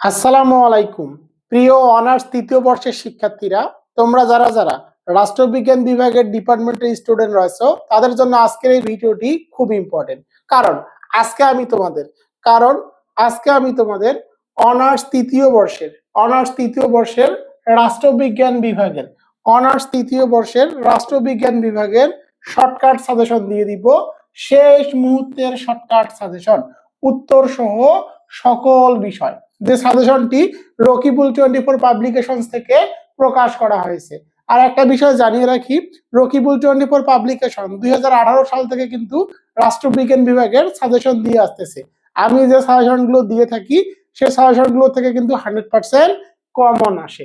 আসসালামু আলাইকুম। প্রিয় অনার্স তৃতীয় বর্ষের শিক্ষার্থীরা, তোমরা যারা যারা রাষ্ট্রবিজ্ঞান বিভাগের ডিপার্টমেন্টের স্টুডেন্ট রয়েছো, তাদের জন্য আজকের এই ভিডিওটি খুব ইম্পর্টেন্ট কারণ, আজকে আমি তোমাদের, কারণ, আজকে আমি তোমাদের অনার্স তৃতীয় বর্ষের, অনার্স তৃতীয় বর্ষের রাষ্ট্রবিজ্ঞান বিভাগের, অনার্স তৃতীয় বর্ষের রাষ্ট্রবিজ্ঞান বিভাগের শর্টকাট সাজেশন দিয়ে দিব। শেষ মুহূর্তের শর্টকাট সাজেশন উত্তর সহ সকল বিষয়। যে সাজেশনটি রকিবুল টোয়েন্টি ফোর পাবলিকেশন থেকে প্রকাশ করা হয়েছে। আর একটা বিষয় জানিয়ে রাখি, রকিবুল টোয়েন্টি ফোর পাবলিকেশন দুই হাজার আঠারো সাল থেকে কিন্তু রাষ্ট্রবিজ্ঞান বিভাগের সাজেশন দিয়ে আসতেছে। আমি যে সাজেশনগুলো দিয়ে থাকি সেই সাজেশনগুলো থেকে কিন্তু হান্ড্রেড পার্সেন্ট কমন আসে।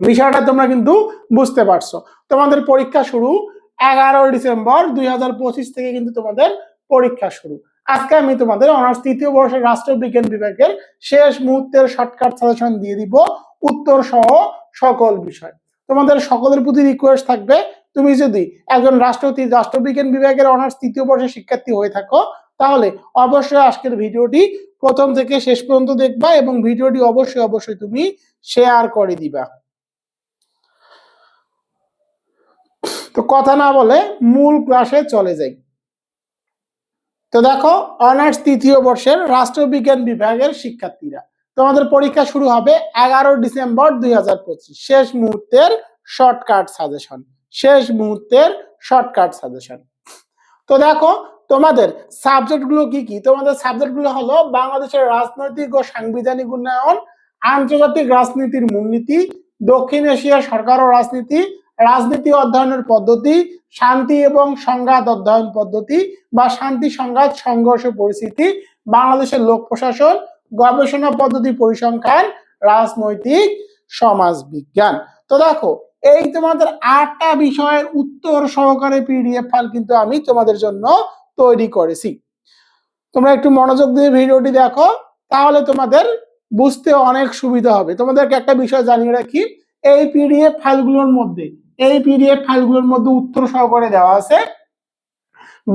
বিষয়টা তোমরা কিন্তু বুঝতে পারছ। তোমাদের পরীক্ষা শুরু এগারো ডিসেম্বর দুই হাজার পঁচিশ থেকে কিন্তু তোমাদের পরীক্ষা শুরু। আজকে আমি তোমাদের অনার্স তৃতীয় বর্ষের রাষ্ট্রবিজ্ঞান বিভাগের শেষ মুহূর্তের শর্টকাট সাজেশন দিয়ে দিব উত্তর সহ সকল বিষয়। তোমাদের সকলের প্রতি রিকোয়েস্ট থাকবে, তুমি যদি একজন রাষ্ট্র রাষ্ট্রবিজ্ঞান বিভাগের অনার্স তৃতীয় বর্ষের শিক্ষার্থী হয়ে থাকো, তাহলে অবশ্যই আজকের ভিডিওটি প্রথম থেকে শেষ পর্যন্ত দেখবা এবং ভিডিওটি অবশ্যই অবশ্যই তুমি শেয়ার করে দিবা। তো কথা না বলে মূল ক্লাসে চলে যাই। তো দেখো অনার্স তৃতীয় বর্ষের রাষ্ট্রবিজ্ঞান বিভাগের শিক্ষার্থীরা। তোমাদের পরীক্ষা শুরু হবে এগারো ডিসেম্বর দুই হাজার পঁচিশ। শেষ মুহূর্তের শর্টকাট সাজেশন শেষ মুহূর্তের শর্টকাট সাজেশন তো দেখো, তোমাদের সাবজেক্টগুলো কি কি? তোমাদের সাবজেক্টগুলো হলো বাংলাদেশের রাজনৈতিক ও সাংবিধানিক উন্নয়ন, আন্তর্জাতিক রাজনীতির মূলনীতি, দক্ষিণ এশিয়া সরকার ও রাজনীতি রাজনীতি অধ্যয়নের পদ্ধতি, শান্তি এবং সংঘাত অধ্যয়ন পদ্ধতি বা শান্তি, সংঘাত, সংঘর্ষ পরিস্থিতি, বাংলাদেশের লোক প্রশাসন, গবেষণা পদ্ধতি পরিসংখ্যান, রাজনৈতিক সমাজ বিজ্ঞান। তো দেখো, এই তোমাদের আটটা বিষয়ের উত্তর সহকারে পিডিএফ ফাইল কিন্তু আমি তোমাদের জন্য তৈরি করেছি। তোমরা একটু মনোযোগ দিয়ে ভিডিওটি দেখো, তাহলে তোমাদের বুঝতে অনেক সুবিধা হবে। তোমাদেরকে একটা বিষয় জানিয়ে রাখি, এই পিডিএফ ফাইলগুলোর মধ্যে এই পিডিএফ ফাইলগুলোর মধ্যে উত্তর সহকারে দেওয়া আছে।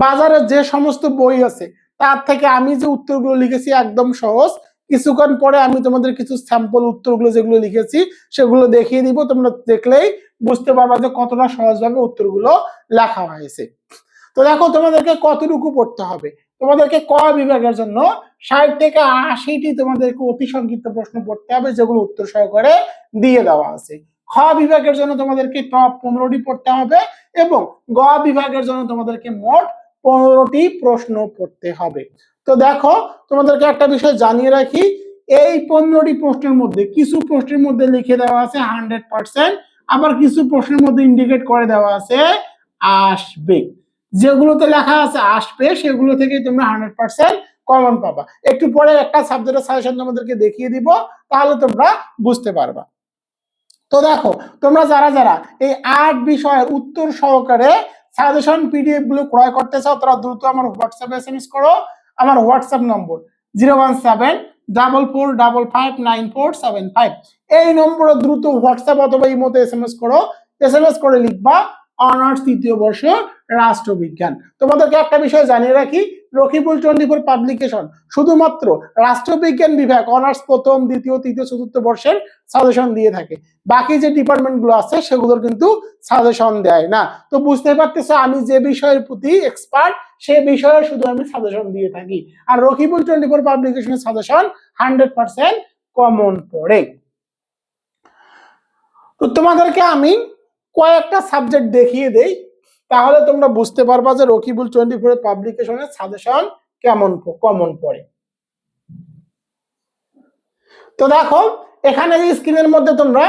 বাজারে যে সমস্ত বই আছে, তার থেকে আমি যে উত্তরগুলো লিখেছি একদম সহজ। কিছুক্ষণ পরে আমি তোমাদের কিছু স্যাম্পল উত্তরগুলো যেগুলো লিখেছি, সেগুলো দেখিয়ে দিব। তোমরা দেখলেই বুঝতে পারবা যে কতটা সহজভাবে উত্তরগুলো লেখা হয়েছে। তো দেখো, তোমাদেরকে কতটুকু পড়তে হবে? তোমাদেরকে ক বিভাগের জন্য ষাট থেকে আশিটি তোমাদেরকে অতি সংক্ষিপ্ত প্রশ্ন পড়তে হবে, যেগুলো উত্তর সহকারে দিয়ে দেওয়া আছে। খ বিভাগের জন্য তোমাদেরকে টপ পনেরোটি পড়তে হবে এবং গ বিভাগের জন্য তোমাদেরকে মোট পনেরোটি প্রশ্ন পড়তে হবে। তো দেখো, তোমাদেরকে একটা বিষয় জানিয়ে রাখি, এই পনেরোটি প্রশ্নের মধ্যে কিছু প্রশ্নের মধ্যে লিখে দেওয়া আছে হান্ড্রেড পার্সেন্ট, আবার কিছু প্রশ্নের মধ্যে ইন্ডিকেট করে দেওয়া আছে আসবে। যেগুলোতে লেখা আছে আসবে, সেগুলো থেকে তোমরা হান্ড্রেড পার্সেন্ট কমন পাবা। একটু পরে একটা সাবজেক্টের সাজেশন তোমাদেরকে দেখিয়ে দিব, তাহলে তোমরা বুঝতে পারবা। তো দেখো, তোমরা যারা যারা এই আট বিষয়ের উত্তর সহকারে সাজেশন পিডিএফগুলো ক্রয় করতে চাও তারা দ্রুত আমার হোয়াটসঅ্যাপে এসএমএস করো। আমার WhatsApp number zero one seven double four double five nine four seven five এই নম্বরে দ্রুত হোয়াটসঅ্যাপ অথবা ইমোতে এস করো। এস এম এস করে লিখবা অনার্স তৃতীয় বর্ষ রাষ্ট্রবিজ্ঞান। তোমাদেরকে একটা বিষয় জানিয়ে রাখি রকিবুল ফোর পাবলিকেশন শুধুমাত্র রাষ্ট্রবিজ্ঞান বিভাগ অনার্স প্রথম, দ্বিতীয়, তৃতীয়, চতুর্থ বর্ষের সাজেশন দিয়ে থাকে। বাকি যে ডিপার্টমেন্টগুলো আছে, সেগুলোর কিন্তু সাজেশন দেয় না। তো বুঝতে পারতেছো, আমি যে বিষয়ের প্রতি এক্সপার্ট সে বিষয়ে শুধু আমি সাজেশন দিয়ে থাকি। আর রকিবুল ফোর পাবলিকেশনের সাজেশন হান্ড্রেড পার্সেন্ট কমন পড়ে। তো তোমাদেরকে আমি কয়েকটা সাবজেক্ট দেখিয়ে দেই। তাহলে তোমরা বুঝতে পারবা যে রকিবুল টোয়েন্টি ফোর পাবলিকেশনের সাজেশন কেমন কমন পড়ে। তো দেখো, এখানে স্ক্রিনের মধ্যে তোমরা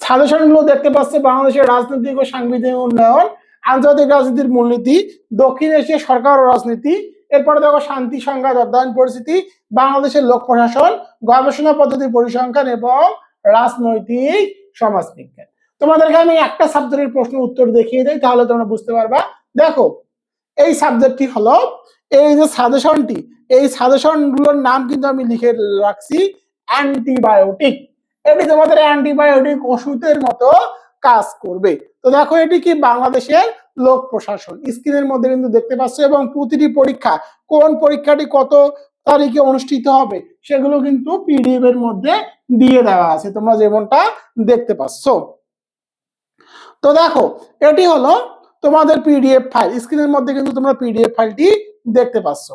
সাজেশনগুলো দেখতে পাচ্ছ, বাংলাদেশের রাজনৈতিক ও সাংবিধানিক উন্নয়ন, আন্তর্জাতিক রাজনীতির মূলনীতি, দক্ষিণ এশিয়া সরকার ও রাজনীতি, এরপরে দেখো শান্তি, সংঘাত, অধ্যয়ন পরিস্থিতি, বাংলাদেশের লোক প্রশাসন, গবেষণা পদ্ধতি পরিসংখ্যান এবং রাজনৈতিক সমাজ বিজ্ঞান তোমাদেরকে আমি একটা সাবজেক্টের প্রশ্ন উত্তর দেখিয়ে দেই, তাহলে তোমরা বুঝতে পারবা। দেখো, এই সাবজেক্টটি হলো, এই যে সাজেশনটি এই সাজেশনগুলোর নাম কিন্তু আমি লিখে রাখছি অ্যান্টিবায়োটিক এটি তোমাদের অ্যান্টিবায়োটিক ওষুধের মতো কাজ করবে। তো দেখো, এটি কি বাংলাদেশের লোক প্রশাসন। স্ক্রিনের মধ্যে কিন্তু দেখতে পাচ্ছ, এবং প্রতিটি পরীক্ষা, কোন পরীক্ষাটি কত তারিখে অনুষ্ঠিত হবে, সেগুলো কিন্তু পিডিএফ এর মধ্যে দিয়ে দেওয়া আছে। তোমরা যেমনটা দেখতে পাচ্ছ। তো দেখো, এটি হলো তোমাদের পিডিএফ ফাইল স্ক্রিনের মধ্যে কিন্তু তোমরা পিডিএফ ফাইলটি দেখতে পাচ্ছ।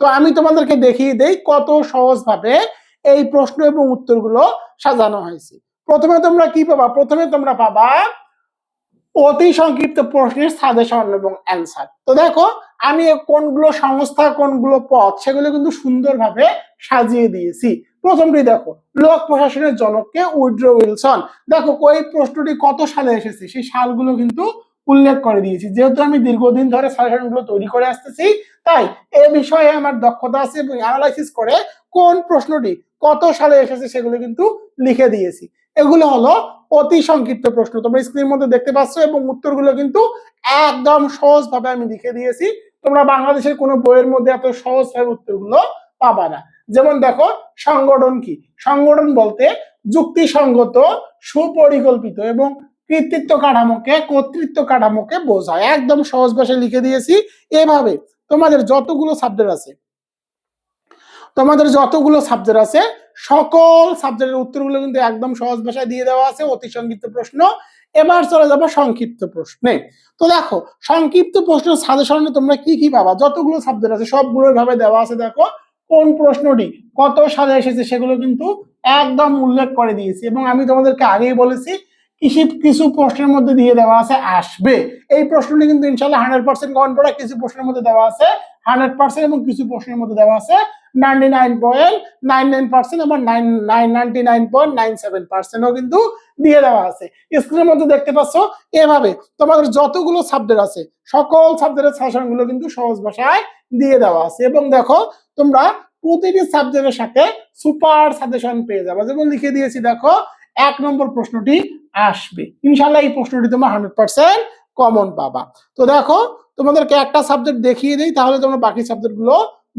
তো আমি তোমাদেরকে দেখিয়ে দেই কত সহজভাবে এই প্রশ্ন এবং উত্তরগুলো সাজানো হয়েছে। প্রথমে তোমরা কি পাবা? প্রথমে তোমরা পাবা অতি সংক্ষিপ্ত প্রশ্নের সাজেশন এবং অ্যান্সার তো দেখো আমি কোনগুলো সংস্থা, কোনগুলো পথ, সেগুলো কিন্তু সুন্দরভাবে সাজিয়ে দিয়েছি। প্রথমটি দেখো, লোক প্রশাসনের জনককে উইড্রো উইলসন। দেখো ওই প্রশ্নটি কত সালে এসেছে? সেই সালগুলো কিন্তু উল্লেখ করে দিয়েছি। যেহেতু আমি দীর্ঘদিন ধরে সাজেশনগুলো তৈরি করে আসতেছি, তাই এ বিষয়ে আমার দক্ষতা আছে এবং অ্যানালাইসিস করে কোন প্রশ্নটি কত সালে এসেছে সেগুলো কিন্তু লিখে দিয়েছি। এগুলো হলো অতি সংক্ষিপ্ত প্রশ্ন। তোমরা স্ক্রিনের মধ্যে দেখতে পাচ্ছ এবং উত্তরগুলো কিন্তু একদম সহজভাবে আমি লিখে দিয়েছি। তোমরা বাংলাদেশের কোনো বইয়ের মধ্যে এত সহজভাবে উত্তরগুলো পাবা না। যেমন দেখো, সংগঠন কি? সংগঠন বলতে যুক্তিসঙ্গত, সুপরিকল্পিত এবং কৃতিত্ব কাঠামোকে, কর্তৃত্ব কাঠামোকে বোঝায়। একদম সহজ ভাষায় লিখে দিয়েছি। এভাবে তোমাদের যতগুলো সাবজেক্ট আছে, তোমাদের যতগুলো সাবজেক্ট আছে, সকল সাবজেক্টের উত্তরগুলো কিন্তু একদম সহজ ভাষায় দিয়ে দেওয়া আছে। অতি সংক্ষিপ্ত প্রশ্ন। এবার চলে যাব সংক্ষিপ্ত প্রশ্নে। তো দেখো, সংক্ষিপ্ত প্রশ্ন সাজেশনে তোমরা কি কি পাবা? যতগুলো সাবজেক্ট আছে, সবগুলো ভাবে দেওয়া আছে, দেখো, কোন প্রশ্নটি কত সালে এসেছে সেগুলো কিন্তু একদম উল্লেখ করে দিয়েছি। এবং আমি তোমাদেরকে আগেই বলেছি, কিছু কিছু প্রশ্নের মধ্যে দিয়ে দেওয়া আছে, আসবে। এই প্রশ্নটি কিন্তু ইনশাল্লাহ হান্ড্রেড পার্সেন্ট কমন পড়া, কিছু প্রশ্নের মধ্যে দেওয়া আছে হান্ড্রেড পার্সেন্ট এবং কিছু প্রশ্নের মধ্যে দেওয়া আছে ninety nine nine nine percent nine nine ninety nine point nine seven কিন্তু দিয়ে দেওয়া আছে। মধ্যে দেখতে এভাবে তোমাদের যতগুলো সাবজেক্ট আছে, সকল সাবজেক্টের সাজেশনগুলো কিন্তু সহজ ভাষায় দিয়ে দেওয়া আছে। এবং দেখো, তোমরা প্রতিটি সাবজেক্টের সাথে সুপার সাজেশন পেয়ে যাবে। যেমন লিখে দিয়েছি, দেখো, এক নম্বর প্রশ্নটি আসবে। ইনশাল্লাহ এই প্রশ্নটি তোমার হান্ড্রেড পার্সেন্ট কমন পাবা। তো দেখো, তোমাদেরকে একটা সাবজেক্ট দেখিয়ে দিই, তাহলে তোমরা বাকি সাবজেক্ট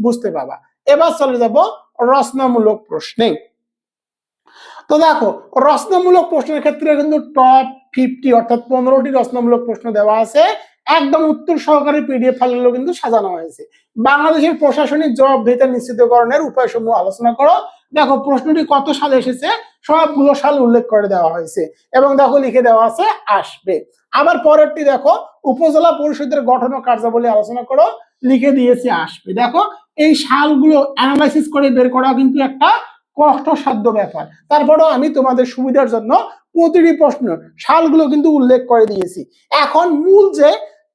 বুঝতে পাবা। এবার চলে যাব রচনামূলক প্রশ্নে। তো দেখো, রচনামূলক প্রশ্নের ক্ষেত্রে কিন্তু টপ ফিফটি অর্থাৎ পনেরোটি রচনামূলক প্রশ্ন দেওয়া আছে। একদম উত্তর সহকারে পিডিএফ ফাইলগুলো কিন্তু সাজানো হয়েছে। বাংলাদেশের প্রশাসনিক জবাবদিহিতা নিশ্চিতকরণের উপায় উপায়সমূহ আলোচনা করো। দেখো, প্রশ্নটি কত সালে এসেছে? সবগুলো সাল উল্লেখ করে দেওয়া হয়েছে এবং দেখো লিখে দেওয়া আছে, আসবে। আবার পরেরটি দেখো, উপজেলা পরিষদের গঠন ও কার্যাবলী আলোচনা করো, লিখে দিয়েছে আসবে। দেখো, এই সালগুলো অ্যানালাইসিস করে বের করা কিন্তু একটা কষ্টসাধ্য ব্যাপার। তারপরেও আমি তোমাদের সুবিধার জন্য প্রতিটি প্রশ্ন, সালগুলো কিন্তু উল্লেখ করে দিয়েছি। এখন মূল যে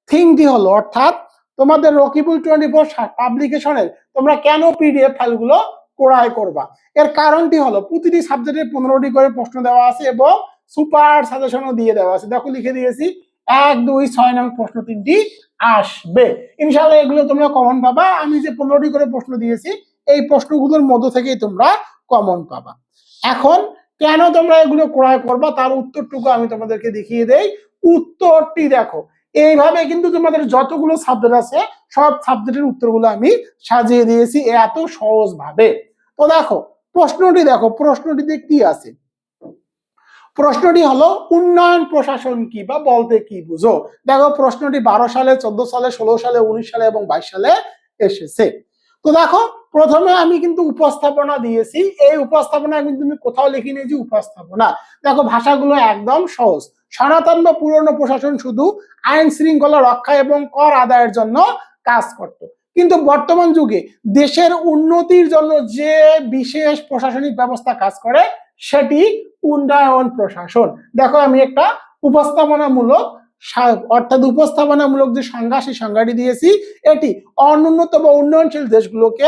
থিংটি হলো, অর্থাৎ তোমাদের রকিবুল টোয়েন্টি ফোর পাবলিকেশনের তোমরা কেন পিডিএফ ফাইলগুলো ক্রয় করবা। এর কারণটি হলো, প্রতিটি সাবজেক্টে পনেরোটি করে প্রশ্ন দেওয়া আছে এবং সুপার সাজেশনও দিয়ে দেওয়া আছে। দেখো, লিখে দিয়েছি, এক, দুই, ছয় নং প্রশ্ন তিনটি আসবে। ইনশাল্লাহ এগুলো তোমরা কমন পাবা। আমি যে পনেরোটি করে প্রশ্ন দিয়েছি, এই প্রশ্নগুলোর মধ্য থেকেই তোমরা কমন পাবা। এখন, কেন তোমরা এগুলো ক্রয় করবা? তার উত্তরটুকু আমি তোমাদেরকে দেখিয়ে দেই। উত্তরটি দেখো এইভাবে কিন্তু তোমাদের যতগুলো সাবজেক্ট আছে, সব সাবজেক্টের উত্তরগুলো আমি সাজিয়ে দিয়েছি এত সহজ ভাবে তো দেখো, প্রশ্নটি দেখো, প্রশ্নটিতে কি আছে? প্রশ্নটি হলো, উন্নয়ন প্রশাসন কি বা বলতে কি বুঝো? দেখো, প্রশ্নটি বারো সালে, চোদ্দ সালে, ষোলো সালে, উনিশ সালে এবং বাইশ সালে এসেছে। তো দেখো, প্রথমে আমি কিন্তু উপস্থাপনা দিয়েছি। এই উপস্থাপনা কিন্তু আমি কোথাও লিখি নিয়েছি উপস্থাপনা। দেখো, ভাষাগুলো একদম সহজ। সনাতন বা পুরনো প্রশাসন শুধু আইন শৃঙ্খলা রক্ষা এবং কর আদায়ের জন্য কাজ করত। কিন্তু বর্তমান যুগে দেশের উন্নতির জন্য যে বিশেষ প্রশাসনিক ব্যবস্থা কাজ করে, সেটি উন্নয়ন প্রশাসন। দেখো, আমি একটা উপস্থাপনামূলক অর্থাৎ উপস্থাপনামূলক যে সংজ্ঞা, সেই সংজ্ঞাটি দিয়েছি, এটি অনুন্নত বা উন্নয়নশীল দেশগুলোকে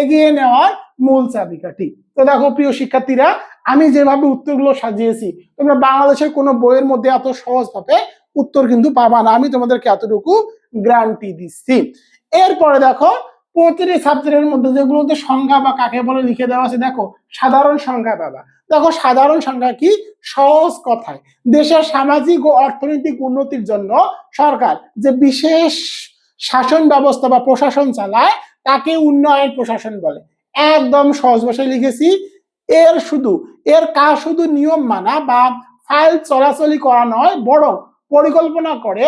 এগিয়ে নেওয়ার মূল চাবিকাঠি। তো দেখো, প্রিয় শিক্ষার্থীরা আমি যেভাবে উত্তরগুলো সাজিয়েছি, তোমরা বাংলাদেশের কোনো বইয়ের মধ্যে এত সহজভাবে উত্তর কিন্তু পাবা না। আমি তোমাদেরকে এতটুকু গ্যারান্টি দিচ্ছি। এরপরে দেখো প্রতিটি সাবজেক্টের মধ্যে যেগুলোতে সংখ্যা বা কাকে বলে লিখে দেওয়া আছে, দেখো, সাধারণ সংখ্যা পাবা। দেখো, সাধারণ সংখ্যা কি? সহজ কথায়। দেশের সামাজিক ও অর্থনৈতিক উন্নতির জন্য সরকার যে বিশেষ শাসন ব্যবস্থা বা প্রশাসন চালায়, তাকে উন্নয়ন প্রশাসন বলে। একদম সহজ ভাষায় লিখেছি এর শুধু, এর কাজ শুধু নিয়ম মানা বা ফাইল চলাচলি করা নয়, বরং পরিকল্পনা করে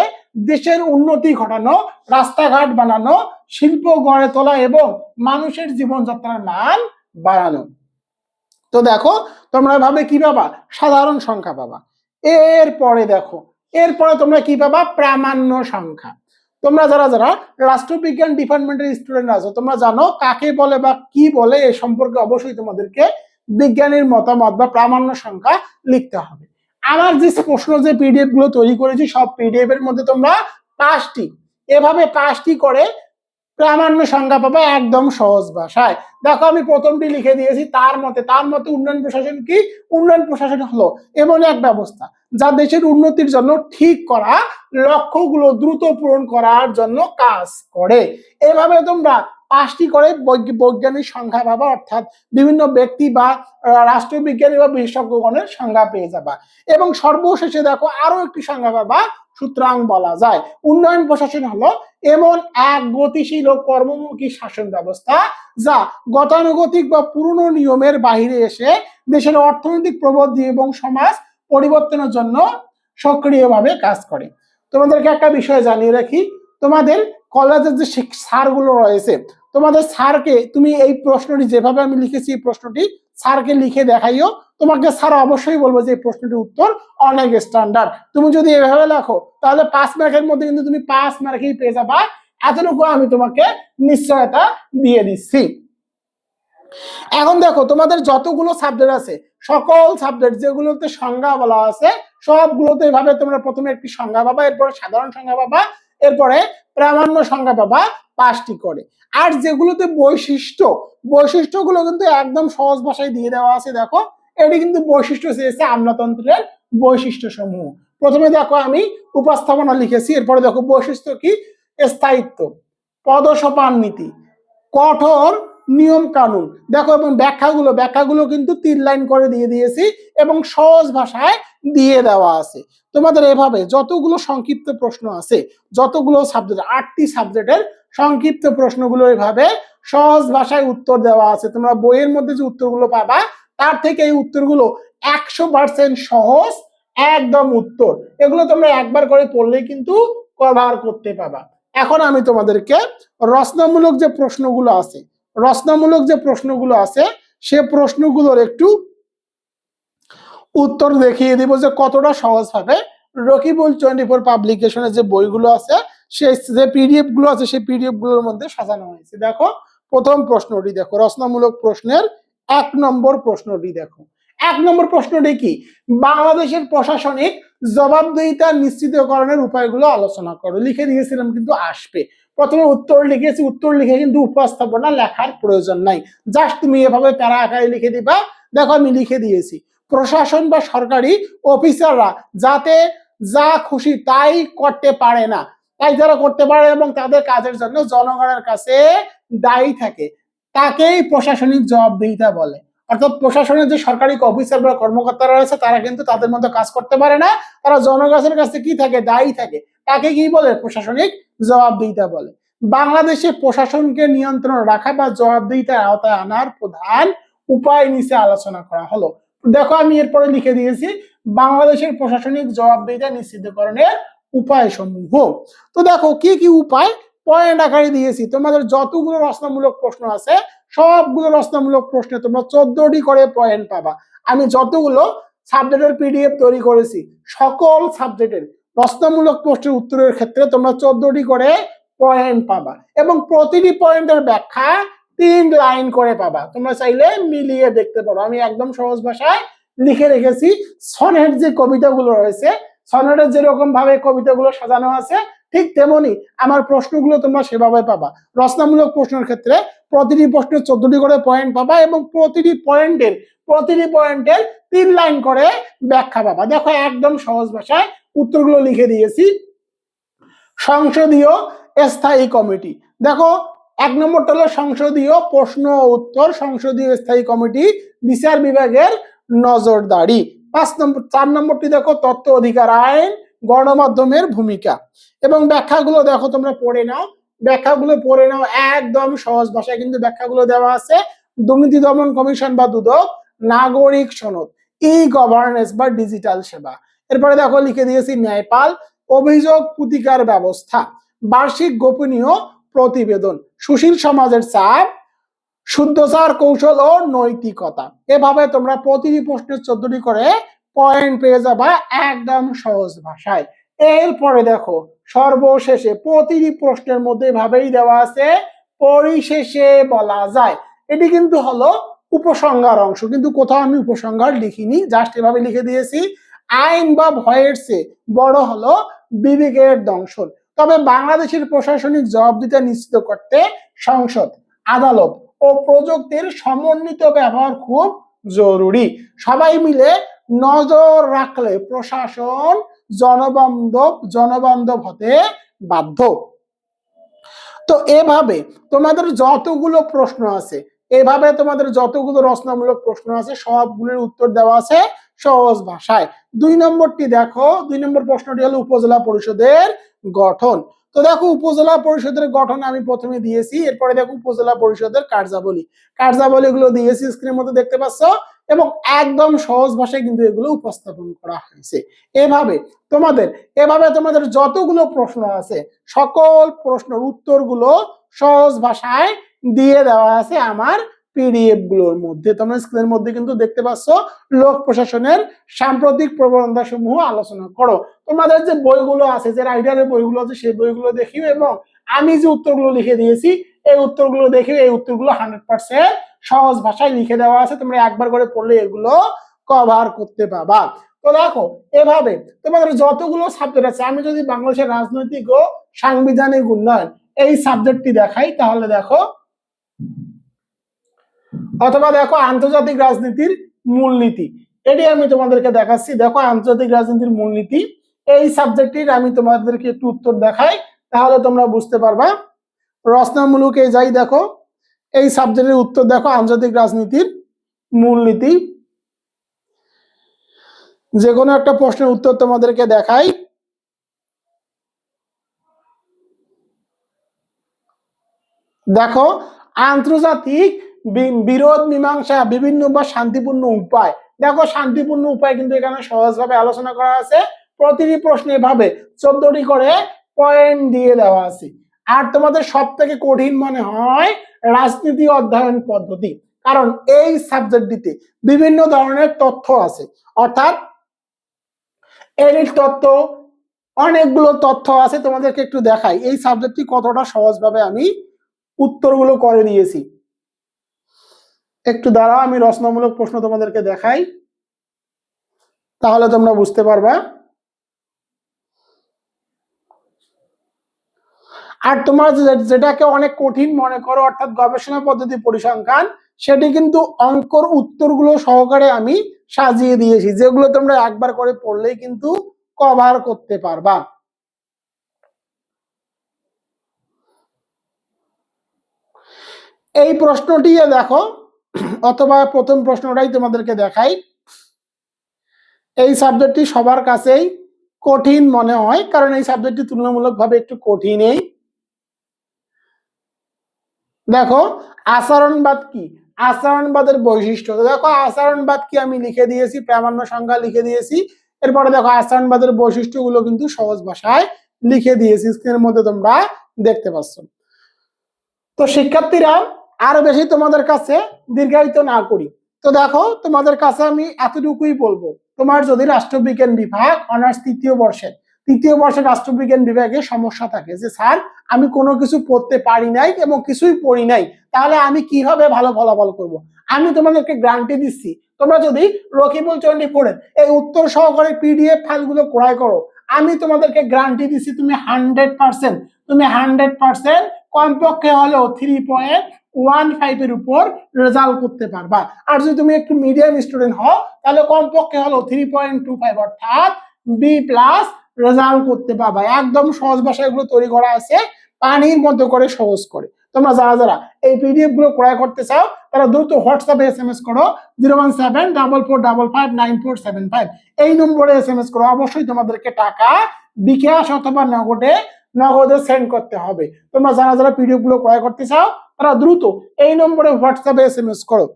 দেশের উন্নতি ঘটানো, রাস্তাঘাট বানানো, শিল্প গড়ে তোলা এবং মানুষের জীবনযাত্রার মান বাড়ানো। তো দেখো, তোমরা ভাবে কি পাবা? সাধারণ সংখ্যা পাবা। এরপরে দেখো এরপরে তোমরা কি পাবা? প্রামাণ্য সংখ্যা। তোমরা যারা যারা রাষ্ট্রবিজ্ঞান ডিপার্টমেন্টের স্টুডেন্ট আছো, তোমরা জানো কাকে বলে বা কি বলে এ সম্পর্কে অবশ্যই তোমাদেরকে বিজ্ঞানীর মতামত বা প্রামাণ্য সংখ্যা লিখতে হবে। আমার যে প্রশ্ন, যে পিডিএফগুলো তৈরি করেছি, সব পিডিএফ এর মধ্যে তোমরা পাঁচটি। এভাবে পাঁচটি করে প্রামাণ্য সংখ্যা পাবে একদম সহজ ভাষায়। দেখো, আমি প্রথমটি লিখে দিয়েছি, তার মতে তার মতে উন্নয়ন প্রশাসন কি? উন্নয়ন প্রশাসন হলো এমন এক ব্যবস্থা যা দেশের উন্নতির জন্য ঠিক করা, লক্ষ্যগুলো দ্রুত পূরণ করার জন্য কাজ করে। এভাবে তোমরা পাঁচটি করে বৈজ্ঞ- বৈজ্ঞানিক সংখ্যা পাবা, অর্থাৎ বিভিন্ন ব্যক্তি বা রাষ্ট্রবিজ্ঞানী বা বিশেষজ্ঞগণের সংজ্ঞা পেয়ে যাবা। এবং সর্বশেষে দেখো আরও একটি সংজ্ঞা পাবা, সুতরাং বলা যায়, উন্নয়ন প্রশাসন হলো এমন এক গতিশীল ও কর্মমুখী শাসন ব্যবস্থা, যা গতানুগতিক বা পুরনো নিয়মের বাইরে এসে দেশের অর্থনৈতিক প্রবৃদ্ধি এবং সমাজ পরিবর্তনের জন্য সক্রিয়ভাবে কাজ করে। তোমাদেরকে একটা বিষয় জানিয়ে রাখি, তোমাদের কলেজের যে স্যারগুলো রয়েছে তোমাদের স্যারকে তুমি এই প্রশ্নটি যেভাবে আমি লিখেছি, এই প্রশ্নটি স্যারকে লিখে দেখাইও। তোমাকে স্যার অবশ্যই বলব যে এই প্রশ্নটির উত্তর অনেক স্ট্যান্ডার্ড তুমি যদি এভাবে লেখো, তাহলে পাঁচ মার্কের মধ্যে কিন্তু তুমি পাঁচ মার্কেই পেয়ে যাবা। এতটুকু আমি তোমাকে নিশ্চয়তা দিয়ে দিচ্ছি। এখন দেখো, তোমাদের যতগুলো সাবজেক্ট আছে, সকল সাবজেক্ট যেগুলোতে সংজ্ঞা বলা আছে, সবগুলোতে এভাবে তোমরা প্রথমে একটি সংজ্ঞা পাবা, এরপরে সাধারণ সংজ্ঞা পাবা। এরপরে প্রামাণ্য সংখ্যা পাবা পাঁচটি করে। আর যেগুলোতে বৈশিষ্ট্য, বৈশিষ্ট্যগুলো কিন্তু একদম সহজ ভাষায় দিয়ে দেওয়া আছে, দেখো। এটি কিন্তু বৈশিষ্ট্য চেয়েছে আমলাতন্ত্রের বৈশিষ্ট্য সমূহ প্রথমে দেখো আমি উপস্থাপনা লিখেছি, এরপরে দেখো বৈশিষ্ট্য কি? স্থায়িত্ব পদসোপান নীতি কঠোর নিয়ম কানুন। দেখো এবং ব্যাখ্যাগুলো ব্যাখ্যাগুলো কিন্তু তিন লাইন করে দিয়ে দিয়েছি এবং সহজ ভাষায় দিয়ে দেওয়া আছে। তোমাদের এভাবে যতগুলো সংক্ষিপ্ত প্রশ্ন আছে, যতগুলো সাবজেক্ট আটটি সাবজেক্টের সংক্ষিপ্ত প্রশ্নগুলো এভাবে সহজ ভাষায় উত্তর দেওয়া আছে। তোমরা বইয়ের মধ্যে যে উত্তরগুলো পাবা, তার থেকে এই উত্তরগুলো একশো পার্সেন্ট সহজ, একদম উত্তর। এগুলো তোমরা একবার করে পড়লেই কিন্তু কভার করতে পাবা। এখন আমি তোমাদেরকে রচনামূলক যে প্রশ্নগুলো আছে রচনামূলক যে প্রশ্নগুলো আছে, সে প্রশ্নগুলোর একটু উত্তর দেখিয়ে দিব যে কতটা সহজ হবে। রকিবুল টোয়েন্টি ফোর পাবলিকেশনের যে বইগুলো আছে সে যে পিডিএফগুলো আছে, সেই পিডিএফগুলোর মধ্যে সাজানো হয়েছে। দেখো, প্রথম প্রশ্নটি দেখো, রচনামূলক প্রশ্নের এক নম্বর প্রশ্নটি দেখো। এক নম্বর প্রশ্নটি কি? বাংলাদেশের প্রশাসনিক জবাবদিহিতা নিশ্চিতকরণের উপায়গুলো আলোচনা করো। লিখে দিয়েছিলাম কিন্তু আসবে। প্রথমে উত্তর লিখেছি, উত্তর লিখে কিন্তু উপস্থাপনা লেখার প্রয়োজন নাই। জাস্ট তুমি এভাবে প্যারা আকারে লিখে দিবা। দেখো আমি লিখে দিয়েছি। প্রশাসন বা সরকারি অফিসাররা যাতে যা খুশি তাই করতে পারে না। তাই যারা করতে পারে এবং তাদের কাজের জন্য জনগণের কাছে দায়ী থাকে, তাকেই প্রশাসনিক জবাবদিহিতা বলে। অর্থাৎ প্রশাসনের যে সরকারি অফিসার বা কর্মকর্তারা রয়েছে, তারা কিন্তু তাদের মতো কাজ করতে পারে না। তারা জনগণের কাছে কি থাকে? দায়ী থাকে। তাকে কি বলে? প্রশাসনিক জবাবদিহিতা বলে। বাংলাদেশে প্রশাসনকে নিয়ন্ত্রণ রাখা বা জবাবদিহিতার আওতায় আনার প্রধান উপায় নিচে আলোচনা করা হলো। দেখো, আমি এরপরে লিখে দিয়েছি, বাংলাদেশের প্রশাসনিক জবাবদিহিতা নিশ্চিতকরণের উপায় সমূহ তো দেখো, কি কি উপায়? পয়েন্ট আকারে দিয়েছি। তোমাদের যতগুলো রচনামূলক প্রশ্ন আছে সবগুলো রচনামূলক প্রশ্নে তোমরা চোদ্দটি করে পয়েন্ট পাবা। আমি যতগুলো সাবজেক্টের পিডিএফ তৈরি করেছি, সকল সাবজেক্টের রচনামূলক প্রশ্নের উত্তরের ক্ষেত্রে তোমরা চোদ্দটি করে পয়েন্ট পাবা এবং প্রতিটি পয়েন্টের ব্যাখ্যা তিন লাইন করে পাবা। তোমরা চাইলে মিলিয়ে দেখতে পারো। আমি একদম সহজ ভাষায় লিখে রেখেছি, সনেট যে কবিতাগুলো রয়েছে সনেটের যেরকম ভাবে কবিতাগুলো সাজানো আছে ঠিক তেমনি আমার প্রশ্নগুলো তোমরা সেভাবে পাবা। রচনামূলক প্রশ্নের ক্ষেত্রে প্রতিটি প্রশ্নে চোদ্দটি করে পয়েন্ট পাবা এবং প্রতিটি পয়েন্টের প্রতিটি পয়েন্টের তিন লাইন করে ব্যাখ্যা পাবা। দেখো একদম সহজ ভাষায় উত্তরগুলো লিখে দিয়েছি। সংসদীয় স্থায়ী কমিটি। দেখো এক নম্বরটা হলো সংসদীয় প্রশ্ন উত্তর। সংসদীয় স্থায়ী কমিটি বিচার বিভাগের নজরদারি। পাঁচ নম্বর, চার নম্বরটি দেখো তথ্য অধিকার আইন গণমাধ্যমের ভূমিকা। এবং ব্যাখ্যাগুলো দেখো তোমরা পড়ে নাও। ব্যাখ্যাগুলো পড়ে নাও, একদম সহজ ভাষায় কিন্তু ব্যাখ্যাগুলো দেওয়া আছে। দুর্নীতি দমন কমিশন বা দুদক, নাগরিক সনদ ই গভর্নেন্স বা ডিজিটাল সেবা। এরপরে দেখো লিখে দিয়েছি ন্যায়পাল, অভিযোগ প্রতিকার ব্যবস্থা, বার্ষিক গোপনীয় প্রতিবেদন, সুশীল সমাজের চাপ, শুদ্ধচার কৌশল ও নৈতিকতা। এভাবে তোমরা প্রতিটি প্রশ্নের চোদ্দটি করে পয়েন্ট পেয়ে যাবা একদম সহজ ভাষায়। এরপরে দেখো, সর্বশেষে প্রতিটি প্রশ্নের মধ্যে ভাবেই দেওয়া আছে, পরিশেষে বলা যায়। এটি কিন্তু হলো উপসংহার অংশ, কিন্তু কোথাও আমি উপসংহার লিখিনি জাস্ট এভাবে লিখে দিয়েছি। আইন বা ভয়ের চেয়ে বড় হলো বিবেকের দংশন। তবে বাংলাদেশের প্রশাসনিক জবাবদিহিতা নিশ্চিত করতে সংসদ, আদালত ও প্রযুক্তির সমন্বিত ব্যবহার খুব জরুরি। সবাই মিলে নজর রাখলে প্রশাসন জনবান্ধব জনবান্ধব হতে বাধ্য। তো এভাবে তোমাদের যতগুলো প্রশ্ন আছে, এভাবে তোমাদের যতগুলো রচনামূলক প্রশ্ন আছে, সবগুলোর উত্তর দেওয়া আছে সহজ ভাষায়। দুই নম্বরটি দেখো, দুই নম্বর প্রশ্নটি হলো উপজেলা পরিষদের গঠন। তো দেখো, উপজেলা পরিষদের গঠন আমি প্রথমে দিয়েছি, এরপরে দেখো উপজেলা পরিষদের কার্যাবলী। কার্যাবলী গুলো দিয়েছি স্ক্রিনের মধ্যে দেখতে পাচ্ছ? এবং একদম সহজ ভাষায় কিন্তু এগুলো উপস্থাপন করা হয়েছে। এভাবে তোমাদের এভাবে তোমাদের যতগুলো প্রশ্ন আছে, সকল প্রশ্নের উত্তরগুলো সহজ ভাষায় দিয়ে দেওয়া আছে আমার পিডিএফগুলোর মধ্যে। তোমরা স্ক্রিনের মধ্যে কিন্তু দেখতে পাচ্ছ, লোক প্রশাসনের সাম্প্রতিক প্রবণতা সমূহ আলোচনা করো। তোমাদের যে বইগুলো আছে, যে রাইটারের বইগুলো আছে, সেই বইগুলো দেখিও এবং আমি যে উত্তরগুলো লিখে দিয়েছি, এই উত্তরগুলো দেখে এই উত্তরগুলো হান্ড্রেড পার্সেন্ট সহজ ভাষায় লিখে দেওয়া আছে, তোমরা একবার করে পড়লে এগুলো কভার করতে পাবা তো দেখো, এভাবে তোমাদের যতগুলো সাবজেক্ট আছে, আমি যদি বাংলাদেশের রাজনৈতিক ও সাংবিধানিক উন্নয়ন এই সাবজেক্টটি দেখাই, তাহলে দেখো, অথবা দেখো আন্তর্জাতিক রাজনীতির মূলনীতি। এটি আমি তোমাদেরকে দেখাচ্ছি। দেখো আন্তর্জাতিক রাজনীতির মূলনীতি, এই সাবজেক্টটির আমি তোমাদেরকে একটু উত্তর দেখাই, তাহলে তোমরা বুঝতে পারবা। রচনামূলকে যাই দেখো। এই সাবজেক্টের উত্তর দেখো আন্তর্জাতিক রাজনীতির মূলনীতি। যে কোনো একটা প্রশ্নের উত্তর তোমাদেরকে দেখাই। দেখো, আন্তর্জাতিক বিরোধ, মীমাংসা, বিভিন্ন বা শান্তিপূর্ণ উপায়। দেখো, শান্তিপূর্ণ উপায় কিন্তু এখানে সহজভাবে আলোচনা করা আছে। প্রতিটি প্রশ্নে ভাবে চোদ্দটি করে পয়েন্ট দিয়ে দেওয়া আছে। আর তোমাদের সব থেকে কঠিন মনে হয় রাজনীতি অধ্যয়ন পদ্ধতি। কারণ এই সাবজেক্টটিতে বিভিন্ন ধরনের তথ্য আছে। অর্থাৎ এডিট তথ্য অনেকগুলো তথ্য আছে, তোমাদেরকে একটু দেখাই। এই সাবজেক্টটি কতটা সহজভাবে আমি উত্তরগুলো করে দিয়েছি। একটু দাঁড়াও, আমি রচনামূলক প্রশ্ন তোমাদেরকে দেখাই। তাহলে তোমরা বুঝতে পারবা। আর তোমার যেটাকে অনেক কঠিন মনে করো, অর্থাৎ গবেষণা পদ্ধতি পরিসংখ্যান, সেটি কিন্তু অঙ্কর উত্তরগুলো সহকারে আমি সাজিয়ে দিয়েছি, যেগুলো তোমরা একবার করে পড়লেই কিন্তু কভার করতে পারবা। এই প্রশ্নটি দেখো, অথবা প্রথম প্রশ্নটাই তোমাদেরকে দেখাই। এই সাবজেক্টটি সবার কাছেই কঠিন মনে হয়, কারণ এই সাবজেক্টটি তুলনামূলকভাবে একটু কঠিনই। দেখো, আচরণবাদ কি? আচরণবাদের বৈশিষ্ট্য। দেখো, আচরণবাদ কি আমি লিখে দিয়েছি, প্রামাণ্য সংখ্যা লিখে দিয়েছি। এরপরে দেখো, আচরণবাদের বৈশিষ্ট্যগুলো কিন্তু সহজ ভাষায় লিখে দিয়েছি স্ক্রিনের মধ্যে তোমরা দেখতে পাচ্ছ। তো শিক্ষার্থীরা, আরও বেশি তোমাদের কাছে দীর্ঘায়িত না করি। তো দেখো, তোমাদের কাছে আমি এতটুকুই বলব। তোমার যদি রাষ্ট্রবিজ্ঞান বিভাগ, অনার্স তৃতীয় বর্ষের তৃতীয় বর্ষের রাষ্ট্রবিজ্ঞান বিভাগে সমস্যা থাকে যে, স্যার, আমি কোনো কিছু পড়তে পারি নাই এবং কিছুই পড়ি নাই, তাহলে আমি কীভাবে ভালো ফলাফল করব? আমি তোমাদেরকে গ্যারান্টি দিচ্ছি। তোমরা যদি রকিবুল চন্ডী পড়েন, এই উত্তর সহকারে পিডিএফ ফাইলগুলো ক্রয় করো। আমি তোমাদেরকে গ্যারান্টি দিচ্ছি, তুমি হান্ড্রেড পার্সেন্ট, তুমি হান্ড্রেড পার্সেন্ট কমপক্ষে হলেও থ্রি পয়েন্ট ওয়ান ফাইভ এর উপর রেজাল্ট করতে পারবা। আর যদি তুমি একটু মিডিয়াম স্টুডেন্ট হও, তাহলে কমপক্ষে হলো থ্রি পয়েন্ট টু ফাইভ অর্থাৎ বি প্লাস রেজাল্ট করতে পারবা একদম সহজ ভাষায় এগুলো তৈরি করা আছে, পানির মতো করে সহজ করে। তোমরা যারা যারা এই পিডিএফগুলো ক্রয় করতে চাও, তারা দ্রুত হোয়াটসঅ্যাপে এস এম এস করো zero one seven double four double five nine four seven five এই নম্বরে এস এম এস করো, অবশ্যই তোমাদেরকে টাকা বিকাশ অথবা নগদে নগদে সেন্ড করতে হবে। তোমরা যারা যারা পিডিএফগুলো ক্রয় করতে চাও, তারা দ্রুত এই নম্বরে হোয়াটসঅ্যাপে এস এম এস করো।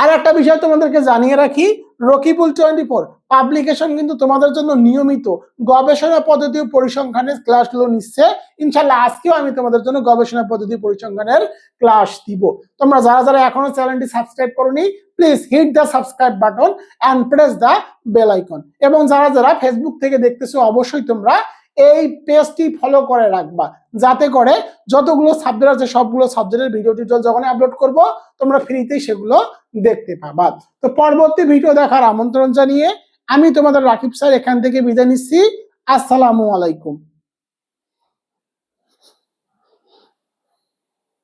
আর একটা বিষয় তোমাদেরকে জানিয়ে রাখি, রকিবুল টোয়েন্টি ফোর পাবলিকেশন কিন্তু তোমাদের জন্য নিয়মিত গবেষণা পদ্ধতি পরিসংখ্যানের ক্লাসগুলো নিচ্ছে। ইনশাল্লাহ আজকেও আমি তোমাদের জন্য গবেষণা পদ্ধতি পরিসংখ্যানের ক্লাস দিব। তোমরা যারা যারা এখনও চ্যানেলটি সাবস্ক্রাইব করনি please hit the subscribe button and press the bell icon এবং যারা যারা ফেসবুক থেকে দেখতেছো, অবশ্যই তোমরা এই পেজটি ফলো করে রাখবা। যাতে করে যতগুলো সাবজেক্ট আছে, সবগুলো সাবজেক্টের ভিডিও টিউটোরিয়াল যখন আপলোড করব, তোমরা ফ্রিতেই সেগুলো দেখতে পাবা। তো পরবর্তী ভিডিও দেখার আমন্ত্রণ জানিয়ে আমি তোমাদের রাকিব স্যার এখান থেকে বিদায় নিচ্ছি। আসসালামু আলাইকুম।